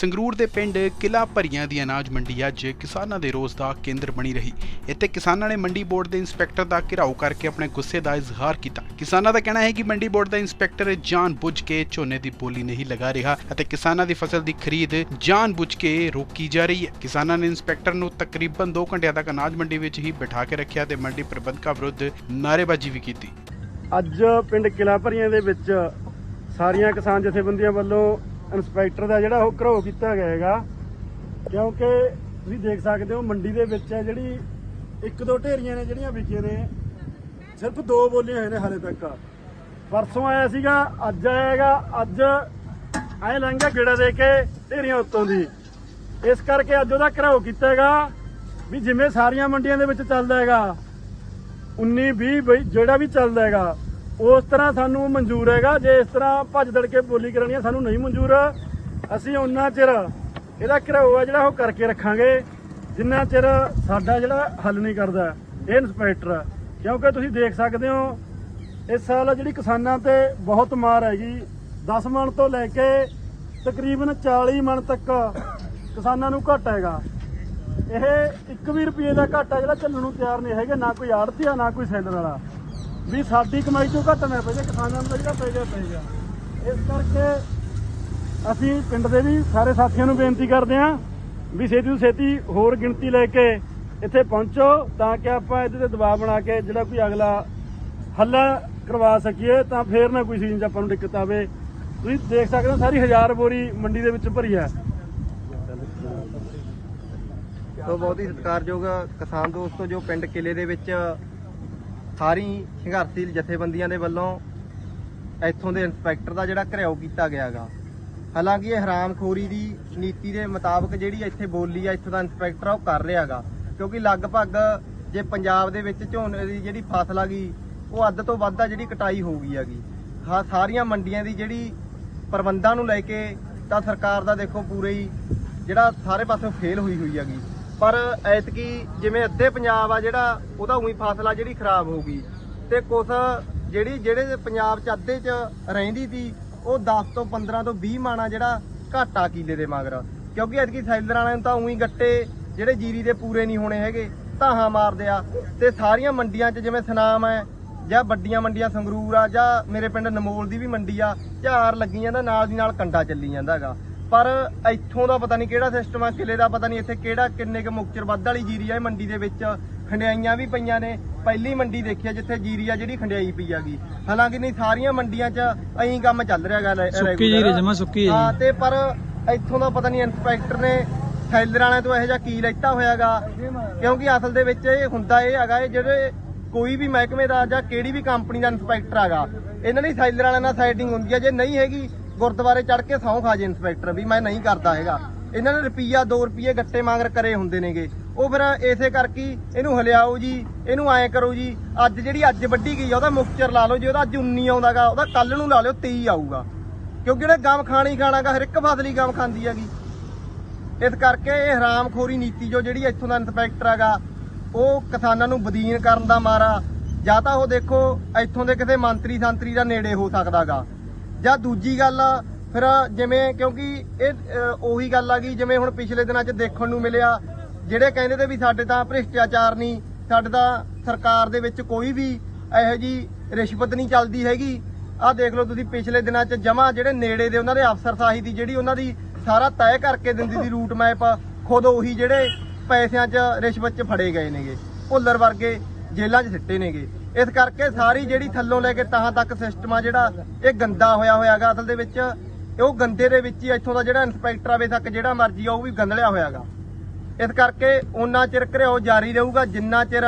ਸੰਗਰੂਰ ਦੇ ਪਿੰਡ ਕਿਲਾ ਭਰੀਆਂ ਦੀ ਅਨਾਜ ਮੰਡੀ ਅੱਜ ਕਿਸਾਨਾਂ ਦੇ ਰੋਸ ਦਾ ਕੇਂਦਰ ਬਣੀ ਰਹੀ। ਇੱਥੇ ਕਿਸਾਨਾਂ ਨੇ ਮੰਡੀ ਬੋਰਡ ਦੇ ਇੰਸਪੈਕਟਰ ਦਾ ਘਿਰਾਓ ਕਰਕੇ ਆਪਣੇ ਗੁੱਸੇ ਦਾ ਇਜ਼ਹਾਰ ਕੀਤਾ। ਕਿਸਾਨਾਂ ਦਾ ਕਹਿਣਾ ਹੈ ਕਿ ਮੰਡੀ ਬੋਰਡ ਦਾ ਇੰਸਪੈਕਟਰ ਜਾਣ-ਬੁੱਝ ਕੇ ਝੋਨੇ ਦੀ ਬੋਲੀ ਨਹੀਂ ਲਗਾ ਰਿਹਾ ਅਤੇ ਕਿਸਾਨਾਂ ਦੀ ਫਸਲ ਦੀ ਖਰੀਦ ਜਾਣ-ਬੁੱਝ ਕੇ ਰੋਕੀ ਜਾ ਰਹੀ ਹੈ। ਕਿਸਾਨਾਂ ਨੇ ਇੰਸਪੈਕਟਰ ਨੂੰ ਤਕਰੀਬਨ 2 ਘੰਟਿਆਂ ਤੱਕ ਅਨਾਜ ਮੰਡੀ ਵਿੱਚ ਹੀ ਬਿਠਾ ਕੇ ਰੱਖਿਆ ਤੇ ਮੰਡੀ ਪ੍ਰਬੰਧਕਾਂ ਵਿਰੁੱਧ ਨਾਅਰੇਬਾਜ਼ੀ ਵੀ ਕੀਤੀ। ਅੱਜ ਪਿੰਡ ਕਿਲਾ ਭਰੀਆਂ ਦੇ ਵਿੱਚ ਸਾਰੀਆਂ ਕਿਸਾਨ ਜਥੇਬੰਦੀਆਂ ਵੱਲੋਂ ਇੰਸਪੈਕਟਰ ਦਾ ਜਿਹੜਾ ਉਹ ਘਰੋ ਕੀਤਾ ਗਿਆ ਹੈਗਾ। ਕਿਉਂਕਿ ਤੁਸੀਂ ਦੇਖ ਸਕਦੇ ਹੋ ਮੰਡੀ ਦੇ ਵਿੱਚ ਹੈ ਜਿਹੜੀ ਇੱਕ ਦੋ ਢੇਰੀਆਂ ਨੇ ਜਿਹੜੀਆਂ ਵਿਕੀਆਂ ਨੇ, ਸਿਰਫ ਦੋ ਬੋਲੀਆਂ ਹੋਏ ਨੇ ਹਾਲੇ ਤੱਕ। ਪਰਸੋਂ ਆਇਆ ਸੀਗਾ, ਅੱਜ ਆਏਗਾ ਅੱਜ ਐ ਲੰਘਿਆ ਗੇੜਾ ਦੇ ਕੇ ਢੇਰੀਆਂ ਉੱਤੋਂ ਦੀ। ਇਸ ਕਰਕੇ ਅੱਜ ਉਹਦਾ ਘਰਾਓ ਕੀਤਾ ਹੈਗਾ ਵੀ ਜਿਵੇਂ ਸਾਰੀਆਂ ਮੰਡੀਆਂ ਦੇ ਵਿੱਚ ਚੱਲਦਾ ਹੈਗਾ 19 20 ਬਈ, ਜਿਹੜਾ ਵੀ ਚੱਲਦਾ ਹੈਗਾ ਉਸ ਤਰ੍ਹਾਂ ਸਾਨੂੰ ਮਨਜ਼ੂਰ ਹੈਗਾ, ਜੇ ਇਸ ਤਰ੍ਹਾਂ ਭੱਜ ਦੜ ਕੇ ਬੋਲੀ ਕਰਨੀ ਹੈ ਸਾਨੂੰ ਨਹੀਂ ਮਨਜ਼ੂਰ। ਅਸੀਂ ਉਹਨਾਂ ਚਿਰ ਇਹਦਾ ਘਰਾਓ ਆ ਜਿਹੜਾ ਉਹ ਕਰਕੇ ਰੱਖਾਂਗੇ, ਜਿੰਨਾ ਚਿਰ ਸਾਡਾ ਜਿਹੜਾ ਹੱਲ ਨਹੀਂ ਕਰਦਾ, ਇਹ ਇੰਸਪੈਕਟਰ ਕਿਉਂਕਿ ਤੁਸੀਂ ਦੇਖ ਸਕਦੇ ਹੋ, ਇਸ ਸਾਲ ਜਿਹੜੀ ਕਿਸਾਨਾਂ ਤੇ ਬਹੁਤ ਮਾਰ ਹੈਗੀ 10 ਮਣ ਤੋਂ ਲੈ ਕੇ ਤਕਰੀਬਨ 40 ਮਣ ਤੱਕ ਕਿਸਾਨਾਂ ਨੂੰ ਘਟ ਹੈਗਾ। ਇਹ 1 ਵੀ ਰੁਪਏ ਦਾ ਘਾਟਾ ਜਿਹੜਾ ਚੱਲਣ ਨੂੰ ਤਿਆਰ ਨਹੀਂ ਹੈਗੇ, ਨਾ ਕੋਈ ਆੜਤੀ ਆ ਨਾ ਕੋਈ ਸੈਲਰ ਵਾਲਾ। ਵੀ ਸਾਡੀ ਕਮਾਈ ਚੋਂ ਘੱਟ ਨਾ ਪਏ ਕਿਸਾਨਾਂ ਨੂੰ ਜਿਹੜਾ ਪੈ ਗਿਆ ਪੈ ਗਿਆ। ਇਸ ਕਰਕੇ ਅਸੀਂ ਪਿੰਡ ਦੇ ਵੀ ਸਾਰੇ ਸਾਥੀਆਂ ਨੂੰ ਬੇਨਤੀ ਕਰਦੇ ਹਾਂ ਵੀ ਛੇਤੀ ਤੋਂ ਛੇਤੀ ਹੋਰ ਗਿਣਤੀ ਲੈ ਕੇ ਇੱਥੇ ਪਹੁੰਚੋ ਤਾਂ ਕਿ ਆਪਾਂ ਇਹਦੇ ਤੇ ਦਬਾਅ ਬਣਾ ਕੇ ਜਿਹੜਾ ਕੋਈ ਅਗਲਾ ਹੱਲਾ ਕਰਵਾ ਸਕੀਏ, ਤਾਂ ਫੇਰ ਨਾ ਕੋਈ ਸੀਜ਼ਨ 'ਚ ਆਪਾਂ ਨੂੰ ਦਿੱਕਤ ਆਵੇ। ਤੁਸੀਂ ਦੇਖ ਸਕਦੇ ਹੋ ਸਾਰੀ ਹਜ਼ਾਰ ਬੋਰੀ ਮੰਡੀ ਦੇ ਵਿੱਚ ਭਰੀ ਹੈ। ਸੋ ਬਹੁਤ ਹੀ ਸਤਿਕਾਰਯੋਗ ਕਿਸਾਨ ਦੋਸਤੋ, ਜੋ ਪਿੰਡ ਕਿਲੇ ਦੇ ਵਿੱਚ ਸਾਰੀ ਸੰਘਰਸ਼ੀਲ ਜਥੇਬੰਦੀਆਂ ਦੇ ਵੱਲੋਂ ਇੱਥੋਂ ਦੇ ਇੰਸਪੈਕਟਰ ਦਾ ਜਿਹੜਾ ਘਿਰਾਓ ਕੀਤਾ ਗਿਆਗਾ ਹਾਲਾਂਕਿ ਇਹ ਹਰਾਮਖੋਰੀ ਦੀ ਨੀਤੀ ਦੇ ਮੁਤਾਬਕ ਜਿਹੜੀ ਇੱਥੇ ਬੋਲੀ ਆ, ਇੱਥੋਂ ਦਾ ਇੰਸਪੈਕਟਰ ਆ, ਉਹ ਕਰ ਰਿਹਾਗਾ ਕਿਉਂਕਿ ਲਗਭਗ ਜੇ ਪੰਜਾਬ ਦੇ ਵਿੱਚ ਝੋਨੇ ਦੀ ਜਿਹੜੀ ਫਸਲ ਆ ਗਈ, ਉਹ ਅੱਧ ਤੋਂ ਵੱਧ ਆ ਜਿਹੜੀ ਕਟਾਈ ਹੋ ਗਈ ਹੈਗੀ। ਹਾਂ, ਸਾਰੀਆਂ ਮੰਡੀਆਂ ਦੀ ਜਿਹੜੀ ਪ੍ਰਬੰਧਾਂ ਨੂੰ ਲੈ ਕੇ ਤਾਂ ਸਰਕਾਰ ਦਾ ਦੇਖੋ ਪੂਰੇ ਹੀ ਜਿਹੜਾ ਸਾਰੇ ਪਾਸੋਂ ਫੇਲ ਹੋਈ ਹੋਈ ਹੈਗੀ। ਪਰ ਐਤਕੀ ਜਿਵੇਂ ਅੱਧੇ ਪੰਜਾਬ ਆ ਜਿਹੜਾ, ਉਹਦਾ ਉਹੀ ਫਸਲ ਆ ਜਿਹੜੀ ਖਰਾਬ ਹੋ ਗਈ ਤੇ ਕੁਛ ਜਿਹੜੀ, ਜਿਹੜੇ ਪੰਜਾਬ ਚ ਅੱਧੇ ਚ ਰਹਿੰਦੀ ਸੀ, ਉਹ 10 ਤੋਂ 15 ਤੋਂ 20 ਮਾਣਾ ਜਿਹੜਾ ਘਾਟਾ ਕੀਲੇ ਦੇ ਮਗਰ। ਕਿਉਂਕਿ ਐਤਕੀ ਸੈਲਰ ਵਾਲਿਆਂ ਨੂੰ ਤਾਂ ਉਹੀ ਗੱਟੇ ਜਿਹੜੇ ਜੀਰੀ ਦੇ ਪੂਰੇ ਨਹੀਂ ਹੋਣੇ ਹੈਗੇ, ਧਾਹਾਂ ਮਾਰਦੇ ਆ। ਤੇ ਸਾਰੀਆਂ ਮੰਡੀਆਂ 'ਚ ਜਿਵੇਂ ਸਨਾਮ ਹੈ, ਜਾਂ ਵੱਡੀਆਂ ਮੰਡੀਆਂ ਸੰਗਰੂਰ ਆ, ਜਾਂ ਮੇਰੇ ਪਿੰਡ ਨਮੋਲ ਦੀ ਵੀ ਮੰਡੀ ਆ ਝਾਰ ਲੱਗੀ ਜਾਂਦਾ, ਨਾਲ ਦੀ ਨਾਲ ਕੰਡਾ ਚੱਲੀ ਜਾਂਦਾ ਹੈਗਾ। ਪਰ ਇੱਥੋਂ ਦਾ ਪਤਾ ਨਹੀਂ ਕਿਹੜਾ ਸਿਸਟਮ ਆ ਕਿਲੇ ਦਾ ਪਤਾ ਨਹੀਂ ਇੱਥੇ ਕਿਹੜਾ ਕਿੰਨੇ ਕੁ ਮੁਕਚਰ ਵੱਧ ਵਾਲੀ ਜੀਰੀ ਆ ਇਹ ਮੰਡੀ ਦੇ ਵਿੱਚ ਖੰਡਿਆਈਆਂ ਵੀ ਪਈਆਂ ਨੇ। ਪਹਿਲੀ ਮੰਡੀ ਦੇਖੀ ਆ ਜਿੱਥੇ ਜੀਰੀ ਆ ਜਿਹੜੀ ਖੰਡਿਆਈ ਪਈ ਆਗੀ। ਹਾਲਾਂਕਿ ਨਹੀਂ ਸਾਰੀਆਂ ਮੰਡੀਆਂ 'ਚ ਐਂ ਕੰਮ ਚੱਲ ਰਿਹਾ ਲੈ- ਸੁੱਕੀ। ਜੀਰੀ ਜਮਾਂ ਸੁੱਕੀ ਹੈ ਹਾਂ ਤੇ ਪਰ ਇੱਥੋਂ ਦਾ ਪਤਾ ਨਹੀਂ ਇੰਸਪੈਕਟਰ ਨੇ ਥੈਲਰ ਵਾਲਿਆਂ ਤੋਂ ਇਹੋ ਜਿਹਾ ਕੀ ਲੈਤਾ ਹੋਇਆਗਾ ਕਿਉਂਕਿ ਅਸਲ ਦੇ ਵਿੱਚ ਇਹ ਹੁੰਦਾ ਇਹ ਹੈਗਾ ਇਹ ਜਿਹੜੇ ਕੋਈ ਵੀ ਮਹਿਕਮੇ ਦਾ ਜਾਂ ਕਿਹੜੀ ਵੀ ਕੰਪਨੀ ਦਾ ਇੰਸਪੈਕਟਰ ਹੈਗਾ ਇਹਨਾਂ ਦੀ ਥੈਲਰ ਵਾਲਿਆਂ ਨਾਲ ਸਾਈਡਿੰਗ ਹੁੰਦੀ ਹੈ ਜੇ ਨਹੀਂ ਹੈਗੀ ਗੁਰਦੁਆਰੇ ਚੜ ਕੇ ਸਹੁੰ ਖਾ ਜੇ ਇੰਸਪੈਕਟਰ ਵੀ ਮੈਂ ਨਹੀਂ ਕਰਦਾ ਹੈਗਾ। ਇਹਨਾਂ ਨੇ ਰੁਪਈਆ 2 ਰੁਪਈਏ ਗੱਟੇ ਮੰਗਰ ਕਰੇ ਹੁੰਦੇ ਨੇਗੇ। ਉਹ ਫਿਰ ਇਸੇ ਕਰਕੇ ਇਹਨੂੰ ਹਲਿਆਓ ਜੀ, ਇਹਨੂੰ ਐਂ ਕਰੋ ਜੀ, ਅੱਜ ਜਿਹੜੀ ਅੱਜ ਵੱਢੀ ਗਈ ਆ, ਉਹਦਾ ਮੁਕਚਰ ਲਾ ਲਓ ਜੇ, ਉਹਦਾ ਅੱਜ 19 ਆਉਂਦਾਗਾ, ਉਹਦਾ ਕੱਲ ਨੂੰ ਲਾ ਲਿਓ 23 ਆਊਗਾ। ਕਿਉਂਕਿ ਜਿਹੜੇ ਗਮ ਖਾਣੀ ਖਾਣਾਗਾ, ਹਰ ਇੱਕ ਫਸਲੀ ਗਮ ਖਾਂਦੀ ਹੈਗੀ। ਇਸ ਕਰਕੇ ਇਹ ਹਰਾਮਖੋਰੀ ਨੀਤੀ ਜੋ ਜਿਹੜੀ ਇੱਥੋਂ ਦਾ ਇੰਸਪੈਕਟਰ ਹੈਗਾ, ਉਹ ਕਿਸਾਨਾਂ ਨੂੰ ਬਦੀਨ ਕਰਨ ਦਾ ਮਾਰਾ। ਜਾਂ ਤਾਂ ਉਹ ਦੇਖੋ, ਇੱਥੋਂ ਦੇ ਕਿਸੇ ਮੰਤਰੀ ਸੰਤਰੀ ਦਾ ਨੇੜੇ ਹੋ ਸਕਦਾਗਾ। ਜਾਂ ਦੂਜੀ ਗੱਲ ਫਿਰ ਜਿਵੇਂ ਕਿਉਂਕਿ ਇਹ ਉਹੀ ਗੱਲ ਆ ਗਈ, ਜਿਵੇਂ ਹੁਣ ਪਿਛਲੇ ਦਿਨਾਂ 'ਚ ਦੇਖਣ ਨੂੰ ਮਿਲਿਆ, ਜਿਹੜੇ ਕਹਿੰਦੇ ਤੇ ਵੀ ਸਾਡੇ ਤਾਂ ਭ੍ਰਿਸ਼ਟਾਚਾਰ ਨਹੀਂ, ਸਾਡੇ ਤਾਂ ਸਰਕਾਰ ਦੇ ਵਿੱਚ ਕੋਈ ਵੀ ਇਹੋ ਜੀ ਰਿਸ਼ਵਤ ਨਹੀਂ ਚੱਲਦੀ ਹੈਗੀ। ਆਹ ਦੇਖ ਲਓ ਤੁਸੀਂ ਪਿਛਲੇ ਦਿਨਾਂ 'ਚ ਜਮਾ ਜਿਹੜੇ ਨੇੜੇ ਦੇ ਉਹਨਾਂ ਦੇ ਅਫਸਰਸ਼ਾਹੀ ਦੀ ਜਿਹੜੀ ਉਹਨਾਂ ਦੀ ਸਾਰਾ ਤੈਅ ਕਰਕੇ ਦਿੰਦੀ ਸੀ ਰੂਟ ਮੈਪ, ਖੁਦ ਉਹੀ ਜਿਹੜੇ ਪੈਸਿਆਂ 'ਚ ਰਿਸ਼ਵਤ 'ਚ ਫੜੇ ਗਏ ਨੇਗੇ। ਭੁੱਲਰ ਵਰਗੇ ਜੇਲ੍ਹਾਂ 'ਚ ਸਿੱਟੇ ਨੇਗੇ। ਇਸ ਕਰਕੇ ਸਾਰੀ ਜਿਹੜੀ ਥੱਲੋਂ ਲੈ ਕੇ ਤਾਹਾਂ ਤੱਕ ਸਿਸਟਮ ਆ ਜਿਹੜਾ, ਇਹ ਗੰਦਾ ਹੋਇਆ ਹੋਇਆਗਾ ਅਸਲ ਦੇ ਵਿੱਚ। ਉਹ ਗੰਦੇ ਦੇ ਵਿੱਚ ਹੀ ਇੱਥੋਂ ਦਾ ਜਿਹੜਾ ਇੰਸਪੈਕਟਰ ਆਵੇ ਤੱਕ ਜਿਹੜਾ ਮਰਜ਼ੀ ਆ, ਉਹ ਵੀ ਗੰਦਲਿਆ ਹੋਇਆਗਾ। ਇਸ ਕਰਕੇ ਉਹਨਾਂ ਚਿਰ ਘਰਿਓ ਜਾਰੀ ਰਹੂਗਾ, ਜਿੰਨਾ ਚਿਰ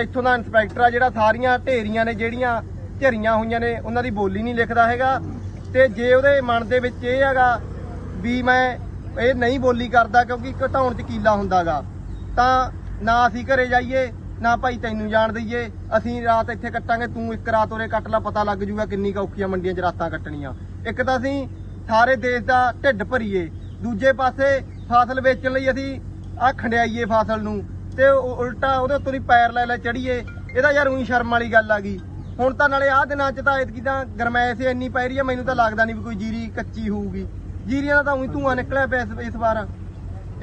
ਇੱਥੋਂ ਦਾ ਇੰਸਪੈਕਟਰ ਆ ਜਿਹੜਾ ਸਾਰੀਆਂ ਢੇਰੀਆਂ ਨੇ ਜਿਹੜੀਆਂ ਝਰੀਆਂ ਹੋਈਆਂ ਨੇ, ਉਹਨਾਂ ਦੀ ਬੋਲੀ ਨਹੀਂ ਲਿਖਦਾ ਹੈਗਾ। ਤੇ ਜੇ ਉਹਦੇ ਮਨ ਦੇ ਵਿੱਚ ਇਹ ਹੈਗਾ ਵੀ ਮੈਂ ਇਹ ਨਹੀਂ ਬੋਲੀ ਕਰਦਾ ਕਿਉਂਕਿ ਘਟਾਉਣ ਚ ਕੀਲਾ ਹੁੰਦਾਗਾ, ਤਾਂ ਨਾ ਅਸੀਂ ਘਰੇ ਜਾਈਏ ਨਾ ਭਾਈ ਤੈਨੂੰ ਜਾਣ ਦਈਏ, ਅਸੀਂ ਰਾਤ ਇੱਥੇ ਕੱਟਾਂਗੇ, ਤੂੰ ਇੱਕ ਰਾਤ ਉਰੇ ਕੱਟ ਲਾ, ਪਤਾ ਲੱਗ ਜੂਗਾ ਕਿੰਨੀ ਕੁ ਔਖੀਆਂ ਮੰਡੀਆਂ 'ਚ ਰਾਤਾਂ ਕੱਟਣੀਆਂ। ਇੱਕ ਤਾਂ ਅਸੀਂ ਸਾਰੇ ਦੇਸ਼ ਦਾ ਢਿੱਡ ਭਰੀਏ, ਦੂਜੇ ਪਾਸੇ ਫਸਲ ਵੇਚਣ ਲਈ ਅਸੀਂ ਆ ਖੰਡਿਆਈਏ ਫਸਲ ਨੂੰ, ਤੇ ਉਲਟਾ ਉਹਦੇ ਉੱਤੋਂ ਦੀ ਪੈਰ ਲੈ ਲੈ ਚੜੀਏ ਇਹਦਾ ਯਾਰ ਉਹੀ ਸ਼ਰਮ ਵਾਲੀ ਗੱਲ ਆ ਗਈ। ਹੁਣ ਤਾਂ ਨਾਲੇ ਆਹ ਦਿਨਾਂ 'ਚ ਤਾਂ ਇਤਕੀ ਤਾਂ ਗਰਮੈਸ਼ ਇੰਨੀ ਪੈ ਰਹੀ ਆ, ਮੈਨੂੰ ਤਾਂ ਲੱਗਦਾ ਨਹੀਂ ਵੀ ਕੋਈ ਜੀਰੀ ਕੱਚੀ ਹੋਊਗੀ। ਜੀਰੀਆਂ ਦਾ ਤਾਂ ਉਹੀ ਧੂਆਂ ਨਿਕਲਿਆ ਪਿਆ ਇਸ ਵਾਰ।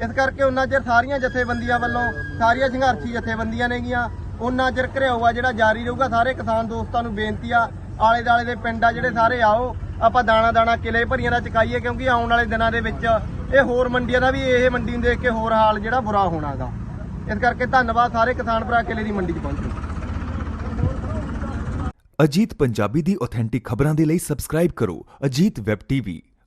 ਇਸ ਕਰਕੇ ਉਹਨਾਂ ਚਿਰ ਸਾਰੀਆਂ ਜਥੇਬੰਦੀਆਂ ਵੱਲੋਂ, ਸਾਰੀਆਂ ਸੰਘਰਸ਼ੀ ਜਥੇਬੰਦੀਆਂ ਨੇਗੀਆਂ ਉਹਨਾਂ ਚਿਰ ਘਰਿਆਊ ਆ ਜਿਹੜਾ ਜਾਰੀ ਰਹੂਗਾ, ਸਾਰੇ ਕਿਸਾਨ ਦੋਸਤਾਂ ਨੂੰ ਬੇਨਤੀ ਆ ਆਲੇ ਦਾਲੇ ਦੇ ਪਿੰਡ ਆ ਜਿਹੜੇ ਸਾਰੇ ਆਓ, ਆਪਾਂ ਦਾਣਾ ਦਾਣਾ ਕਿਲੇ ਭਰੀਆਂ ਦਾ ਚਕਾਈਏ, ਕਿਉਂਕਿ ਆਉਣ ਵਾਲੇ ਦਿਨਾਂ ਦੇ ਵਿੱਚ ਇਹ ਹੋਰ ਮੰਡੀਆਂ ਦਾ ਵੀ ਇਹ ਮੰਡੀ ਨੂੰ ਦੇਖ ਕੇ ਹੋਰ ਹਾਲ ਜਿਹੜਾ ਬੁਰਾ ਹੋਣਾਗਾ ਇਸ ਕਰਕੇ ਧੰਨਵਾਦ ਸਾਰੇ ਕਿਸਾਨ ਭਰਾ ਕਿਲੇ ਦੀ ਮੰਡੀ 'ਚ ਪਹੁੰਚੇ ਅਜੀਤ ਪੰਜਾਬੀ ਦੀ ਆਥੈਂਟਿਕ ਖਬਰਾਂ ਦੇ ਲਈ ਸਬਸਕ੍ਰਾਈਬ ਕਰੋ ਅਜੀਤ ਵੈਬ ਟੀਵੀ